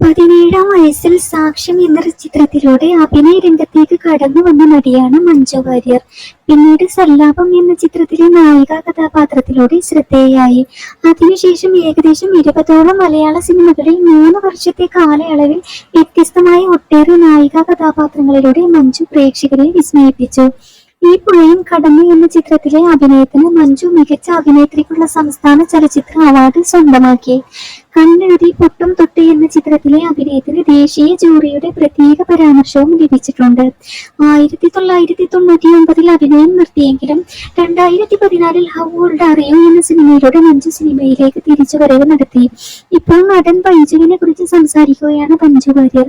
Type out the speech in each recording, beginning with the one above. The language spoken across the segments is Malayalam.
പതിനേഴാം വയസ്സിൽ സാക്ഷ്യം എന്ന ചിത്രത്തിലൂടെ അഭിനയ രംഗത്തേക്ക് കടന്നു വന്ന നടിയാണ് മഞ്ജു വാര്യർ. പിന്നീട് സല്ലാപം എന്ന ചിത്രത്തിലെ നായിക കഥാപാത്രത്തിലൂടെ ശ്രദ്ധേയായി. അതിനുശേഷം ഏകദേശം ഇരുപതോളം മലയാള സിനിമകളിൽ മൂന്ന് വർഷത്തെ കാലയളവിൽ വ്യത്യസ്തമായ ഒട്ടേറെ നായിക കഥാപാത്രങ്ങളിലൂടെ മഞ്ജു പ്രേക്ഷകരെ വിസ്മയിപ്പിച്ചു. ഈ പുഴയും കടന്നു എന്ന ചിത്രത്തിലെ അഭിനയത്തിന് മഞ്ജു മികച്ച അഭിനേത്രിക്കുള്ള സംസ്ഥാന ചലച്ചിത്ര അവാർഡ് സ്വന്തമാക്കി. കണ്ണെഴുതി പൊട്ടും തൊട്ട് എന്ന ചിത്രത്തിലെ അഭിനയത്തിന് ദേശീയ ജൂറിയുടെ പ്രത്യേക പരാമർശവും ലഭിച്ചിട്ടുണ്ട്. ആയിരത്തി തൊള്ളായിരത്തി തൊണ്ണൂറ്റി ഒമ്പതിൽ അഭിനയം നിർത്തിയെങ്കിലും രണ്ടായിരത്തി പതിനാലിൽ ഹൗ ഓൾഡ് അറിയൂ എന്ന സിനിമയിലൂടെ മഞ്ജു സിനിമയിലേക്ക് തിരിച്ചുവരവ് നടത്തി. ഇപ്പോൾ നടൻ ബൈജുവിനെ കുറിച്ച് സംസാരിക്കുകയാണ് മഞ്ജു വാര്യർ.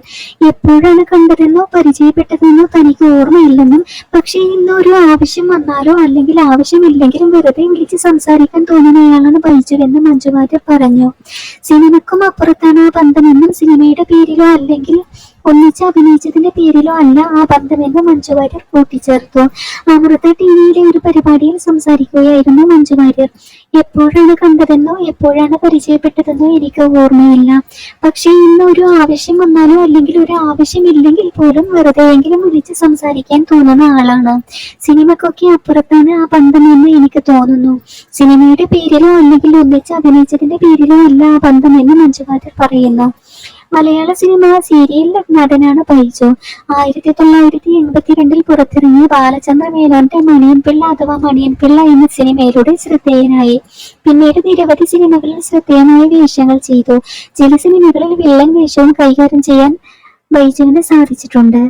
എപ്പോഴാണ് കണ്ടതെന്നോ പരിചയപ്പെട്ടതെന്നോ തനിക്ക് ഓർമ്മയില്ലെന്നും പക്ഷേ ഇന്നൊരു ആവശ്യം വന്നാലോ അല്ലെങ്കിൽ ആവശ്യമില്ലെങ്കിലും വെറുതെ വിളിച്ച് സംസാരിക്കാൻ തോന്നുന്നയാളാണ് ബൈജുവെന്ന് മഞ്ജു വാര്യർ പറഞ്ഞു. സിനിമക്കും അപ്പുറത്താണ് ആ ബന്ധമെന്നും സിനിമയുടെ പേരിലോ അല്ലെങ്കിൽ ഒന്നിച്ച് അഭിനയിച്ചതിന്റെ പേരിലോ അല്ല ആ ബന്ധമെന്ന് മഞ്ജു വാര്യർ കൂട്ടിച്ചേർത്തു. അമൃത ടിവിയിലെ ഒരു പരിപാടിയിൽ സംസാരിക്കുകയായിരുന്നു മഞ്ജു വാര്യർ. എപ്പോഴാണ് കണ്ടതെന്നോ എപ്പോഴാണ് പരിചയപ്പെട്ടതെന്നോ എനിക്ക് ഓർമ്മയില്ല. പക്ഷേ ഇന്ന് ഒരു ആവശ്യം വന്നാലോ അല്ലെങ്കിൽ ഒരു ആവശ്യമില്ലെങ്കിൽ പോലും വെറുതെയെങ്കിലും വിളിച്ച് സംസാരിക്കാൻ തോന്നുന്ന ആളാണ്. സിനിമക്കൊക്കെ അപ്പുറത്താണ് ആ ബന്ധമെന്ന് എനിക്ക് തോന്നുന്നു. സിനിമയുടെ പേരിലോ അല്ലെങ്കിൽ ഒന്നിച്ച് അഭിനയിച്ചതിന്റെ പേരിലോ അല്ല ആ ബന്ധമെന്ന് മഞ്ജു വാര്യർ പറയുന്നു. മലയാള സിനിമ സീരിയൽ നടനാണ് ബൈജു. ആയിരത്തി തൊള്ളായിരത്തി എൺപത്തിരണ്ടിൽ പുറത്തിറങ്ങിയ ബാലചന്ദ്ര മേനോന്റെ മണിയൻപിള്ള അഥവാ മണിയൻപിള്ള എന്ന സിനിമയിലൂടെ ശ്രദ്ധേയനായി. പിന്നീട് നിരവധി സിനിമകളിൽ ശ്രദ്ധേയമായ വേഷങ്ങൾ ചെയ്തു. ചില സിനിമകളിൽ വില്ലൻ വേഷവും കൈകാര്യം ചെയ്യാൻ ബൈജുവിന് സാധിച്ചിട്ടുണ്ട്.